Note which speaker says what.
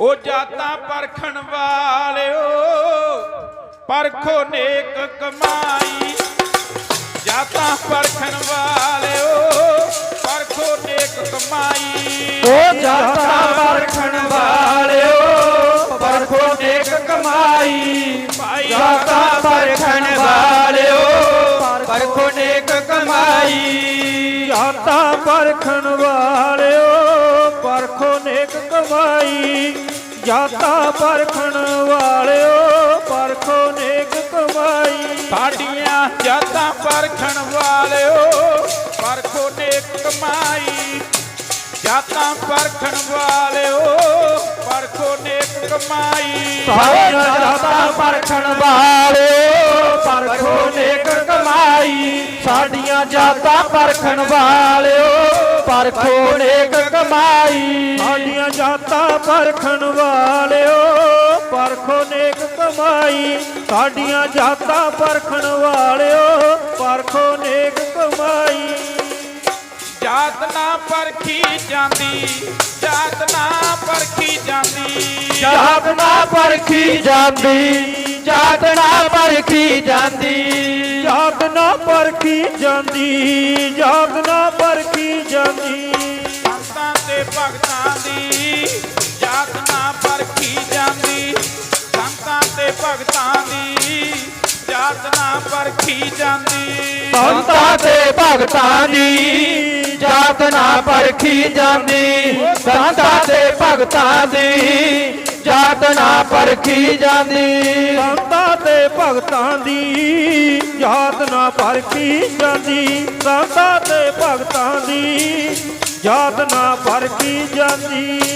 Speaker 1: ਉਹ ਜਾਤਾਂ ਪਰਖਣ ਵਾਲਿਓ ਪਰਖੋ ਨੇਕ ਕਮਾਈ। ਜਾਤਾਂ ਪਰਖਣ ਵਾਲਿਓ ਪਰਖੋ ਨੇਕ ਕਮਾਈ।
Speaker 2: ਉਹ ਜਾਤਾਂ ਪਰਖਣ ਵਾਲਿਓ ਪਰਖੋ ਨੇਕ ਕਮਾਈ।
Speaker 1: ਭਾਈ
Speaker 2: ਜਾਤਾਂ ਪਰਖਣ ਵਾਲਿਓ ਪਰਖੋ ਨੇਕ ਕਮਾਈ।
Speaker 3: ਜਾਤਾਂ ਪਰਖਣ ਵਾਲਿਓ ਨੇਕ ਕਮਾਈ ਜਾਤਾਂ ਪਰਖਣ ਵਾਲਿਓ ਪਰਖੋ ਨੇਕ ਕਮਾਈ।
Speaker 1: ਸਾਡੀਆਂ ਜਾਤਾਂ ਪਰਖਣ ਵਾਲਿਓ ਪਰਖੋ ਨੇਕ ਕਮਾਈ। ਜਾਤਾਂ ਪਰਖਣ ਵਾਲਿਓ ਪਰਖੋ ਨੇਕ ਕਮਾਈ।
Speaker 2: ਸਾਰੀਆਂ ਜਾਤਾਂ ਪਰਖਣ ਵਾਲਿਓ ਪਰਖੋ ਨੇਕ ਕਮਾਈ। ਸਾਡੀਆਂ ਜਾਤਾਂ ਪਰਖਣ ਵਾਲਿਓ ਪਰਖੋ ਨੇਕ ਕਮਾਈ।
Speaker 3: ਸਾਡੀਆਂ ਜਾਤਾਂ ਪਰਖਣ ਵਾਲਿਓ ਪਰਖੋ ਨੇਕ ਕਮਾਈ। ਸਾਡੀਆਂ ਜਾਤਾਂ ਪਰਖਣ ਵਾਲਿਓ ਪਰਖੋ ਨੇਕ ਕਮਾਈ।
Speaker 1: ਜਾਤ ਨਾ ਪਰਖੀ ਜਾਂਦੀ ਜਾਤ ਨਾ ਪਰਖੀ ਜਾਂਦੀ।
Speaker 2: ਜਾਤ ਨਾ ਪਰਖੀ ਜਾਂਦੀ ਜਾਤ ਨਾ ਪਰਖੀ ਜਾਂਦੀ।
Speaker 3: ਜਾਤ ਨਾ ਪਰਖੀ ਜਾਂਦੀ ਜਾਤ ਨਾ ਪਰਖੀ ਜਾਂਦੀ
Speaker 1: ਸੰਤਾਂ ਤੇ ਭਗਤਾਂ ਦੀ, ਜਾਤ ਨਾ ਪਰਖੀ ਜਾਂਦੀ। ਸੰਤਾਂ ਤੇ ਭਗਤਾਂ ਦੀ, ਜਾਤ ਨਾ ਪਰਖੀ ਜਾਂਦੀ।
Speaker 2: ਸੰਤਾਂ ਤੇ ਭਗਤਾਂ ਦੀ, ਜਾਤ ਨਾ ਪਰਖੀ ਜਾਂਦੀ। ਸੰਤਾਂ ਤੇ ਭਗਤਾਂ ਦੀ, ਜਾਤ ਨਾ ਪਰਖੀ ਜਾਂਦੀ।
Speaker 3: ਤੇ ਭਗਤਾਂ ਦੀ ਜਾਤ ਨਾ ਪਰਖੀ ਜਾਂਦੀ? ਸੰਤਾਂ ਤੇ ਭਗਤਾਂ ਦੀ ਜਾਤ ਨਾ ਪਰਖੀ ਜਾਂਦੀ?